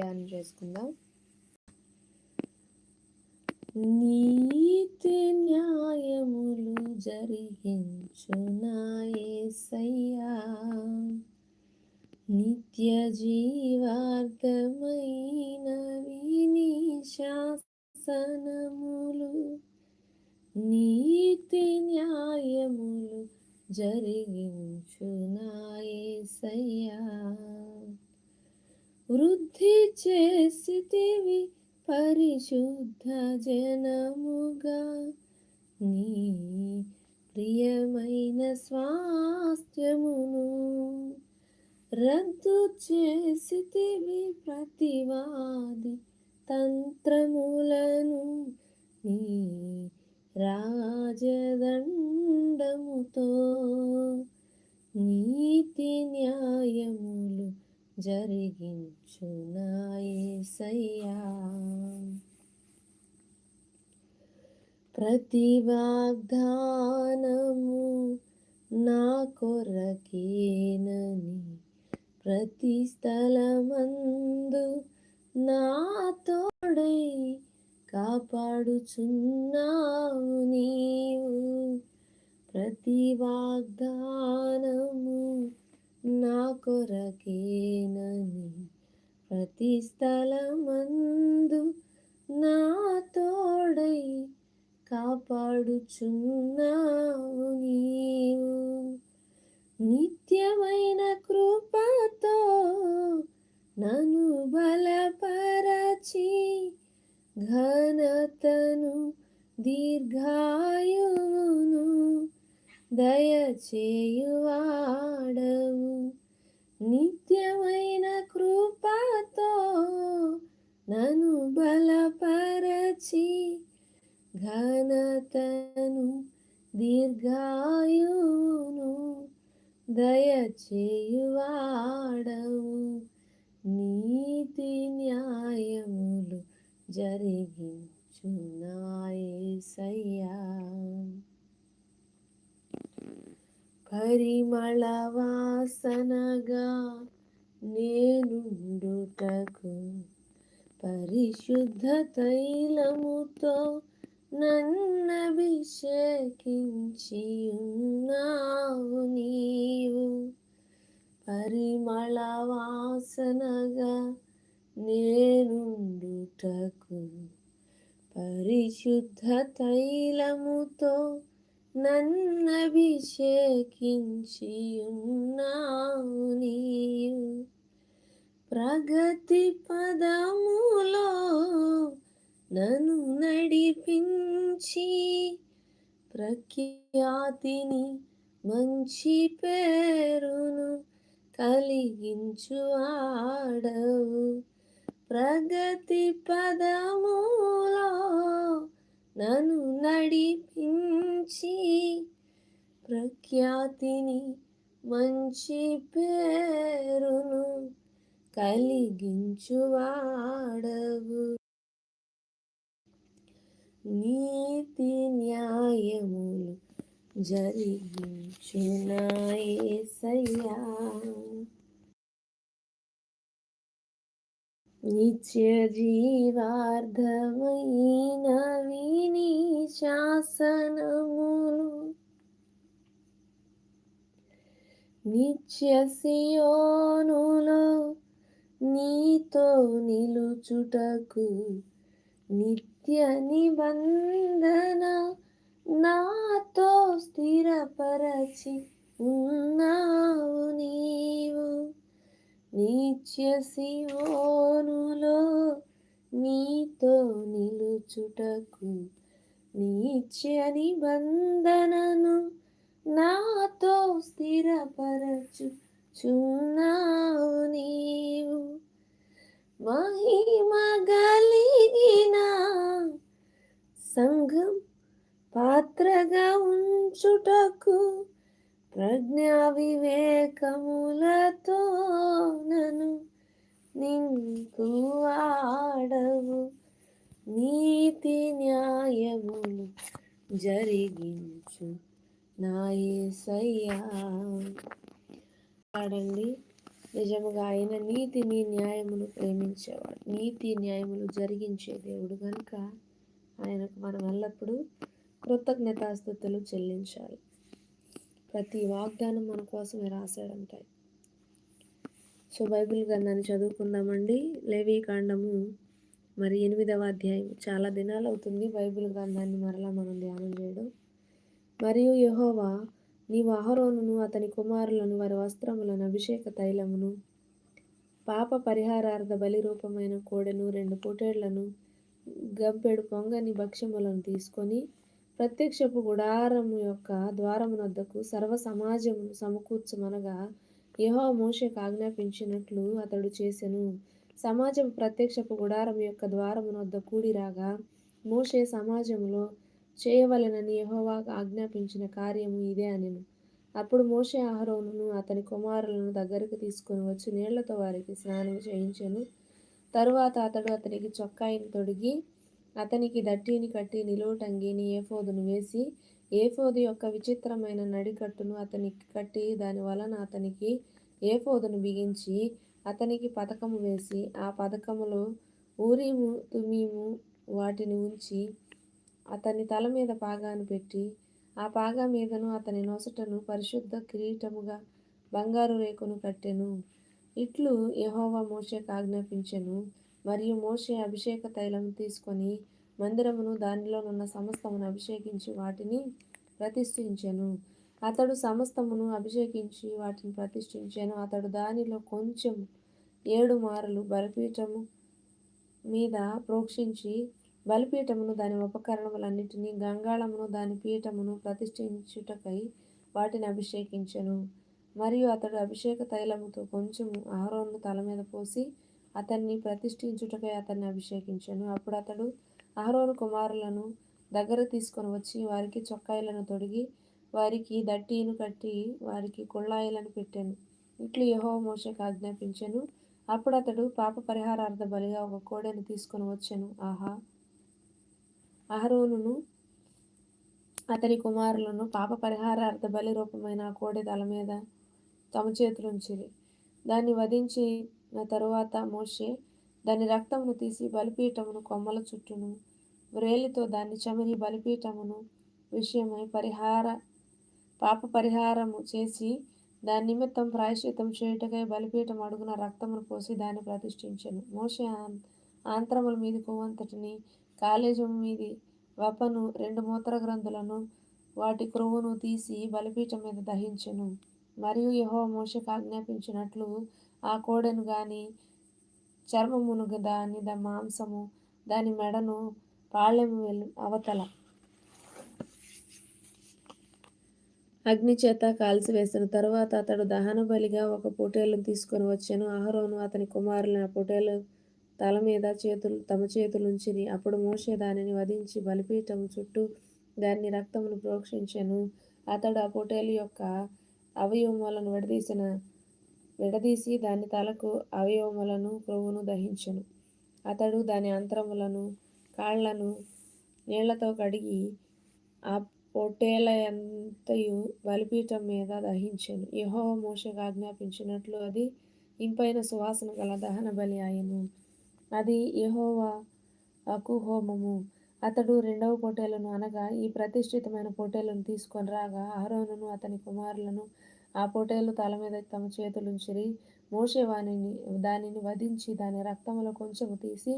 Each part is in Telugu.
ధ్యానం చేసుకుందాం. నీతి న్యాయములు జరిగించునాయసయ్యా. నిత్య జీవార్థమైన విని శాసనములు. నీతి న్యాయములు జరిగించునాయసయ్యా. వృద్ధి చేసితివి పరిశుద్ధ జనముగా. నీ ప్రియమైన స్వాస్థ్యమును రద్దు చేసితివి ప్రతివాది తంత్రము జరిగించునాయసయ్యా ప్రతి వాగ్దానము నా కొరకేనని ప్రతి స్థలమందు నా తోడై కాపాడుచున్నావు నీవు. ప్రతి వాగ్దానము నా కొరకేనని ప్రతి స్థలమందు నా తోడై కాపాడుచున్నావు నీవు. నిత్యమైన కృపతో నను బలపరచి ఘనతను దీర్ఘాయువును దయచేయువాడవు. నిత్యమైన కృపతో నను బలపరచి ఘనతను దీర్ఘాయును దయచేయువాడవు. నీతి న్యాయములు జరిగించున్నాయసయ్యా సయ్యా. వాసనగా నేనుండుటకు పరిశుద్ధ తైలముతో నన్నభిషేకించి ఉన్నావు నీవు. పరిమళ వాసనగా నేనుండుటకు పరిశుద్ధ తైలముతో నన్నభిషేకించి ఉన్నావు నీవు ప్రగతి పదములో నన్ను నడిపించి ప్రఖ్యాతిని మంచి పేరును కలిగించు ఆడవు. ప్రగతి పదములో నన్ను నడిపించి ప్రఖ్యాతిని మంచి పేరును కలిగించువాడవు. నీతి న్యాయములు జరిగించునాయే సయ్యా జీవార్థమైన విని శాసనములు నిత్య సియోనులో నీతో నిలుచుటకు నిత్య నిబంధన నాతో స్థిరపరచి ఉన్నావు నీవు. నిత్య శివోనులో నీతో నిలుచుటకు నిత్య నిబంధనను నాతో స్థిరపరచు చున్నావు నీవు. మహిమ ప్రజ్ఞా వివేకములతో నను నింకు ఆడవు. నీతి న్యాయములు జరిగించు నాయసయ్యా. పాడండి. నిజముగా ఆయన నీతిని న్యాయమును ప్రేమించేవాడు. నీతి న్యాయములు జరిగించే దేవుడు కనుక ఆయనకు మనం ఎల్లప్పుడూ కృతజ్ఞతాస్థుతులు చెల్లించాలి. ప్రతి వాగ్దానం మన కోసమే రాశాడంట సో బైబిల్ గ్రంథాన్ని చదువుకుందామండి. లేవీ కాండము మరి ఎనిమిదవ అధ్యాయం. చాలా దినాలు అవుతుంది బైబిల్ గ్రంథాన్ని మరలా మనం ధ్యానం చేయడం. మరియు యహోవా నీవు అహరోనును అతని కుమారులను వారి వస్త్రములను అభిషేక తైలమును పాప పరిహారార్థ బలి రూపమైన కోడెను రెండు పొటేళ్ళను గంపెడు పొంగని భక్ష్యములను తీసుకొని ప్రత్యక్షపు గుడారము యొక్క ద్వారమునొద్దకు సర్వ సమాజమును సమకూర్చమనగా యహో మోషకు ఆజ్ఞాపించినట్లు అతడు చేసెను. సమాజం ప్రత్యక్షపు గుడారం యొక్క ద్వారమునొద్ద కూడిరాగా మోషే సమాజములో చేయవలెనని యహోవా ఆజ్ఞాపించిన కార్యము ఇదే అనెను. అప్పుడు మోషే ఆహరోనును అతని కుమారులను దగ్గరకు తీసుకుని వచ్చి నీళ్ళతో వారికి స్నానం చేయించెను. తరువాత అతడు అతనికి చొక్కాయిని తొడిగి అతనికి దట్టిని కట్టి నిలువుటంగిని ఏఫోదును వేసి ఏఫోదు యొక్క విచిత్రమైన నడికట్టును అతనికి కట్టి దాని వలన అతనికి ఏఫోదును బిగించి అతనికి పథకము వేసి ఆ పథకములో ఊరీము తుమీము వాటిని ఉంచి అతని తల మీద పాగాను పెట్టి ఆ పాగా మీదను అతని నొసటను పరిశుద్ధ కిరీటముగా బంగారు రేకును కట్టెను. ఇట్లు యహోవా మోషకు ఆజ్ఞాపించెను. మరియు మోషే అభిషేక తైలం తీసుకొని మందిరమును దానిలోనున్న సమస్తమును అభిషేకించి వాటిని ప్రతిష్ఠించెను. అతడు సమస్తమును అభిషేకించి వాటిని ప్రతిష్ఠించాను. అతడు దానిలో కొంచెం ఏడు మారులు బలిపీఠము మీద ప్రోక్షించి బలిపీఠమును దాని ఉపకరణములన్నిటినీ గంగాళమును దాని పీఠమును ప్రతిష్ఠించుటకై వాటిని అభిషేకించెను. మరియు అతడు అభిషేక తైలముతో కొంచెము ఆహరోను తల మీద పోసి అతన్ని ప్రతిష్ఠించుటకై అతన్ని అభిషేకించాను. అప్పుడు అతడు అహరోను కుమారులను దగ్గర తీసుకొని వచ్చి వారికి చొక్కాయిలను తొడిగి వారికి దట్టీను కట్టి వారికి కుళ్ళాయిలను పెట్టాను. ఇట్లు యహో మోషకు ఆజ్ఞాపించాను. అప్పుడు అతడు పాప పరిహారార్థ బలిగా ఒక కోడెను తీసుకొని వచ్చాను. ఆహా! అహరోనును అతని కుమారులను పాప పరిహారార్థ బలి రూపమైన ఆ కోడె తల మీద తమ చేతులుంచిరి. దాన్ని వధించి నా తరువాత మోషే దాని రక్తమును తీసి బలిపీఠమును కొమ్మల చుట్టూను. వ్రేలితో దాన్ని చమిరి బలిపీఠమును విషయమై పరిహార పాప పరిహారము చేసి దాని నిమిత్తం ప్రాయశ్చితం చేయుటకై బలిపీఠం అడుగున రక్తమును పోసి దాన్ని ప్రతిష్ఠించను. మోషే ఆంత్రముల మీది కొవ్వంతటిని కాలేజం మీది వపను రెండు మూత్ర గ్రంథులను వాటి క్రొవ్వును తీసి బలిపీఠం మీద దహించెను. మరియు యహో మోషకు ఆజ్ఞాపించినట్లు ఆ కోడెను గాని చర్మమును దాని ద మాంసము దాని మెడను పాళ్యము వెళ్ళు అవతల. అగ్ని చేత కాల్చివేసిన తరువాత అతడు దహన బలిగా ఒక పొటేలను తీసుకొని వచ్చాను. అహరోను అతని కుమారులను ఆ పొటేలు తల మీద చేతులు తమ చేతులుంచిరి అప్పుడు మోసే దానిని వధించి బలిపీఠం చుట్టూ దాన్ని రక్తమును ప్రోక్షించాను. అతడు ఆ పొటేలు యొక్క అవయవములను విడదీసిన. విడదీసి దాని తలకు అవయవములను క్రొవ్వును దహించెను. అతడు దాని అంతరములను కాళ్ళను నీళ్ళతో కడిగి ఆ పొట్టేలయంతయు బలిపీఠం మీద దహించెను. యహో మోషకు ఆజ్ఞాపించినట్లు అది ఇంపైన సువాసన గల దహన బలి ఆయను అది యహోవా హోమము అతడు రెండవ పొట్టేలను అనగా ఈ ప్రతిష్ఠితమైన పొట్టేలను తీసుకొని రాగా అహరోనును అతని కుమారులను ఆ పొటేలు తల మీద తమ చేతులుంచిరి. మోషే వాణిని దానిని వధించి దాని రక్తములో కొంచెము తీసి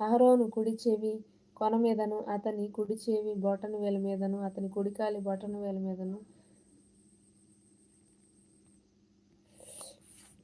అహరోను కుడి చెవి కొన మీదను అతని కుడి చెవి బొటన వేల మీదను అతని కుడికాలి బొటన వేల మీదను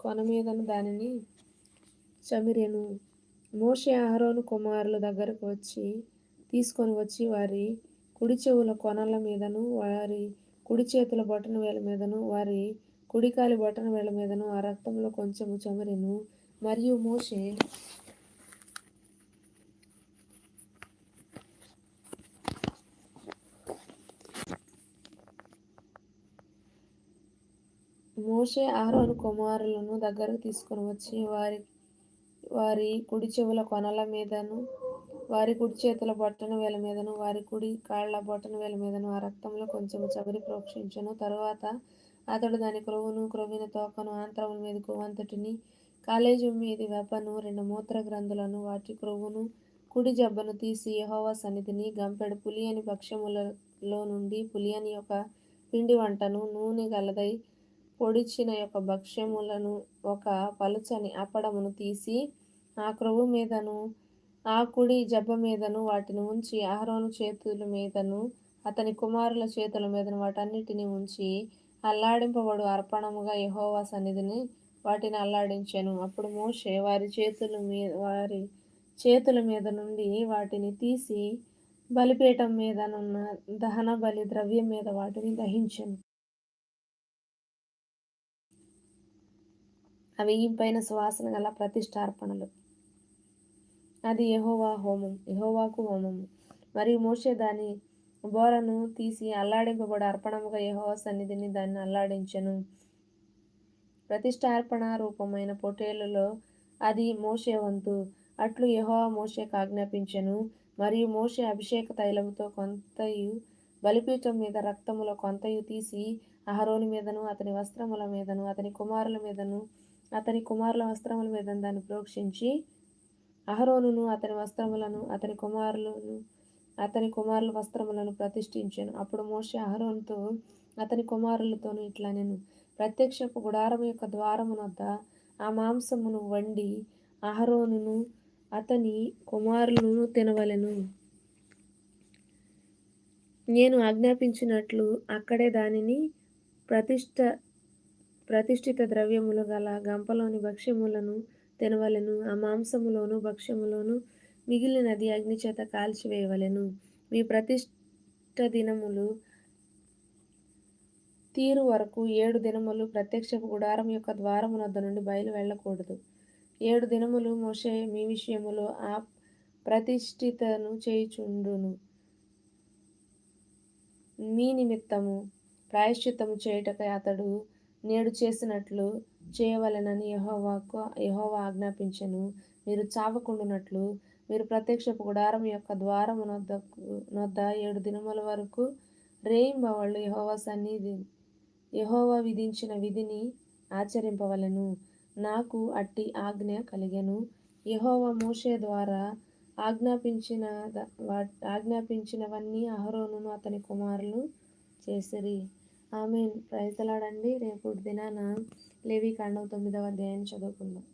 కొన మీదను దానిని చమిరెను. మోషే అహరోను కుమారుల దగ్గరకు వచ్చి తీసుకొని వచ్చి వారి కుడి చెవుల కొనల మీదను వారి కుడి చేతుల బొటన వేల మీదను వారి కుడికాలి బొటన వేల మీదను ఆ రక్తంలో కొంచెము చమరెను. మరియు మోషే మోషే ఆరోను కుమారులను దగ్గరకు తీసుకొని వచ్చి వారి వారి కుడి చెవుల కొనల మీదను వారి కుడి చేతుల బొట్టన వేల మీదను వారి కుడి కాళ్ళ బొట్టన వేల మీదను ఆ రక్తంలో కొంచెం చబరి ప్రోక్షించను. తరువాత అతడు దాని క్రొవ్వును క్రొవ్విన తోకను ఆంత్రముల మీద కొవ్వంతటిని కాలేజీ మీది వెపను రెండు మూత్ర గ్రంథులను వాటి క్రొవ్వును కుడి జబ్బను తీసి యహోవా సన్నిధిని గంపెడు. పులియని భక్ష్యములలో నుండి పులియని యొక్క పిండి వంటను నూనె గలదై పొడిచిన యొక్క భక్ష్యములను ఒక పలుచని అప్పడమును తీసి ఆ క్రొవ్వు మీదను ఆ కుడి జబ్బ మీదను వాటిని ఉంచి అహరోను చేతుల మీదను అతని కుమారుల చేతుల మీదను వాటన్నిటిని ఉంచి అల్లాడింపబడు అర్పణముగా యహోవా సన్నిధిని వాటిని అల్లాడించాను. అప్పుడు మోషే వారి చేతుల మీద వారి చేతుల మీద నుండి వాటిని తీసి బలిపీఠం మీదనున్న దహన బలి ద్రవ్యం మీద వాటిని దహించాను. అవి పైన సువాసన గల ప్రతిష్టార్పణలు. అది యహోవా హోమం యహోవాకు హోమము. మరియు మోషే దాని బోరను తీసి అల్లాడింపబడి అర్పణముగా యహోవా సన్నిధిని దాన్ని అల్లాడించను. ప్రతిష్టార్పణ రూపమైన పొటేలులో అది మోషే వంతు. అట్లు యహోవా మోషేకు ఆజ్ఞాపించెను. మరియు మోషే అభిషేక తైలముతో కొంతయు బలిపీఠం మీద రక్తములో కొంతయు తీసి అహరోని మీదను అతని వస్త్రముల మీదను అతని కుమారుల మీదను అతని కుమారుల వస్త్రముల మీద దాన్ని ప్రోక్షించి అహరోనును అతని వస్త్రములను అతని కుమారులను అతని కుమారుల వస్త్రములను ప్రతిష్ఠించాను. అప్పుడు మోషే అహరోన్తో అతని కుమారులతోను ఇట్లా నేను ప్రత్యక్షపు గుడారం యొక్క ద్వారమునొద్ద ఆ మాంసమును వండి అహరోనును అతని కుమారులను తినవలెను. నేను ఆజ్ఞాపించినట్లు అక్కడే దానిని ప్రతిష్ట ప్రతిష్ఠిత ద్రవ్యములు గల గంపలోని భక్ష్యములను తినవలెను ఆ మాంసములోను భక్ష్యములోను మిగిలినది అగ్నిచేత కాల్చివేయవలెను. మీ ప్రతిష్ట దినములు తీరు వరకు ఏడు దినములు ప్రత్యక్షపు గుడారం యొక్క ద్వారమునొద్ద నుండి బయలు వెళ్ళకూడదు. ఏడు దినములు మోషే మీ విషయములో ఆ ప్రతిష్ఠితను చేయుచుండును. మీ నిమిత్తము ప్రాయశ్చిత్తము చేయుటకై అతడు నేడు చేసినట్లు చేయవలనని యహోవాకు యహోవా ఆజ్ఞాపించను. మీరు చావకుండునట్లు మీరు ప్రత్యక్షపు గుడారం యొక్క ద్వారము నొద్ద నొద్ద ఏడు దినముల వరకు రేయింబవాళ్ళు యహోవా సన్నిధి యహోవా విధించిన విధిని ఆచరింపవలను. నాకు అట్టి ఆజ్ఞ కలిగెను. యహోవా మోషే ద్వారా ఆజ్ఞాపించిన ఆజ్ఞాపించినవన్నీ అహరోనును అతని కుమారులు చేసిరి. ఆమె ప్రైజలాడండి రేపు దినాన లేవి కాండం తొమ్మిదవ అధ్యాయాన్ని చదువుకుందాం.